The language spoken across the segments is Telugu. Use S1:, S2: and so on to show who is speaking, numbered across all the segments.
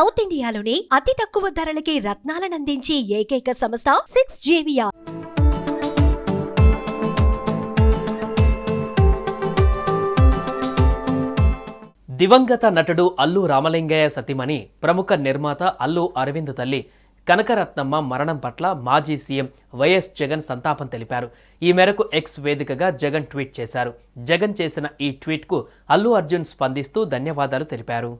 S1: సౌత్ ఇండియాలోని అతి తక్కువ ధరలకి రత్నాలనందించే ఏకైక సంస్థ సిక్స్ జేవియా
S2: దివంగత నటుడు అల్లు రామలింగయ్య సతీమణి ప్రముఖ నిర్మాత అల్లు అరవింద్ తల్లి కనకరత్నమ్మ మరణం పట్ల మాజీ సీఎం వైఎస్ జగన్ సంతాపం తెలిపారు. ఈ మేరకు ఎక్స్ వేదికగా జగన్ ట్వీట్ చేశారు. జగన్ చేసిన ఈ ట్వీట్కు అల్లు అర్జున్ స్పందిస్తూ ధన్యవాదాలు తెలిపారు.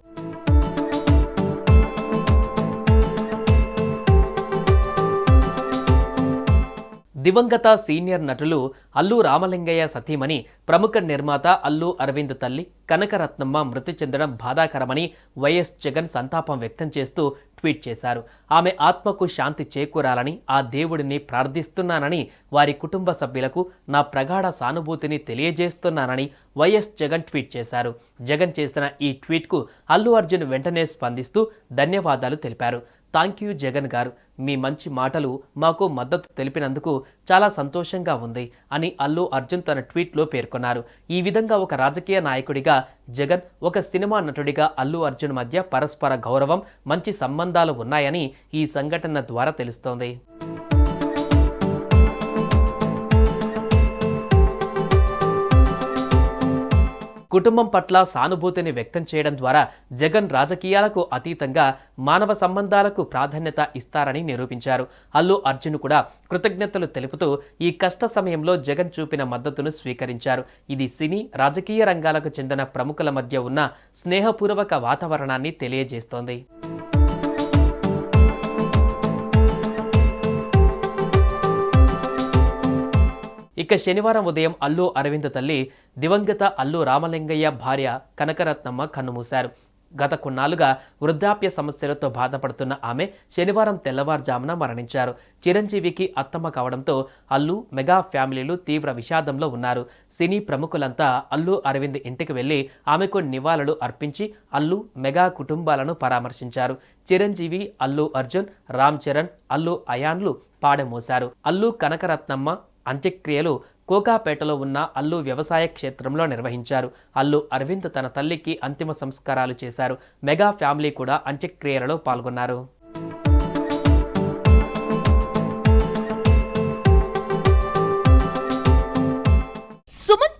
S2: దివంగత సీనియర్ నటులు అల్లు రామలింగయ్య సతీమణి ప్రముఖ నిర్మాత అల్లు అరవింద్ తల్లి కనకరత్నమ్మ మృతి చెందడం బాధాకరమని వైఎస్ జగన్ సంతాపం వ్యక్తం చేస్తూ ట్వీట్ చేశారు. ఆమె ఆత్మకు శాంతి చేకూరాలని ఆ దేవుడిని ప్రార్థిస్తున్నానని వారి కుటుంబ సభ్యులకు నా ప్రగాఢ సానుభూతిని తెలియజేస్తున్నానని వైఎస్ జగన్ ట్వీట్ చేశారు. జగన్ చేసిన ఈ ట్వీట్కు అల్లు అర్జున్ వెంటనే స్పందిస్తూ ధన్యవాదాలు తెలిపారు. థ్యాంక్ యూ జగన్ గారు. మీ మంచి మాటలు మాకు మద్దతు తెలిపినందుకు చాలా సంతోషంగా ఉంది అని అల్లు అర్జున్ తన ట్వీట్లో పేర్కొన్నారు. ఈ విధంగా ఒక రాజకీయ నాయకుడిగా జగన్ ఒక సినిమా నటుడిగా అల్లు అర్జున్ మధ్య పరస్పర గౌరవం మంచి సంబంధాలు ఉన్నాయని ఈ సంఘటన ద్వారా తెలుస్తోంది. కుటుంబం పట్ల సానుభూతిని వ్యక్తం చేయడం ద్వారా జగన్ రాజకీయాలకు అతీతంగా మానవ సంబంధాలకు ప్రాధాన్యత ఇస్తారని నిరూపించారు. అల్లు అర్జున్ కూడా కృతజ్ఞతలు తెలుపుతూ ఈ కష్ట సమయంలో జగన్ చూపిన మద్దతును స్వీకరించారు. ఇది సినీ రాజకీయ రంగాలకు చెందిన ప్రముఖుల మధ్య ఉన్న స్నేహపూర్వక వాతావరణాన్ని తెలియజేస్తోంది. ఇక శనివారం ఉదయం అల్లు అరవింద్ తల్లి దివంగత అల్లు రామలింగయ్య భార్య కనకరత్నమ్మ కన్నుమూశారు. గత కొన్నాళ్ళుగా వృద్ధాప్య సమస్యలతో బాధపడుతున్న ఆమె శనివారం తెల్లవారుజామున మరణించారు. చిరంజీవికి అత్తమ్మ కావడంతో అల్లు మెగా ఫ్యామిలీలు తీవ్ర విషాదంలో ఉన్నారు. సినీ ప్రముఖులంతా అల్లు అరవింద్ ఇంటికి వెళ్ళి ఆమెకు నివాళులు అర్పించి అల్లు మెగా కుటుంబాలను పరామర్శించారు. చిరంజీవి అల్లు అర్జున్ రామ్ చరణ్ అల్లు అయాన్లు పాడమోశారు అల్లు కనకరత్నమ్మ అంత్యక్రియలు కోకాపేటలో ఉన్న అల్లు వ్యవసాయ క్షేత్రంలో నిర్వహించారు. అల్లు అరవింద్ తన తల్లికి అంతిమ సంస్కారాలు చేశారు. మెగా ఫ్యామిలీ కూడా అంత్యక్రియలలో పాల్గొన్నారు.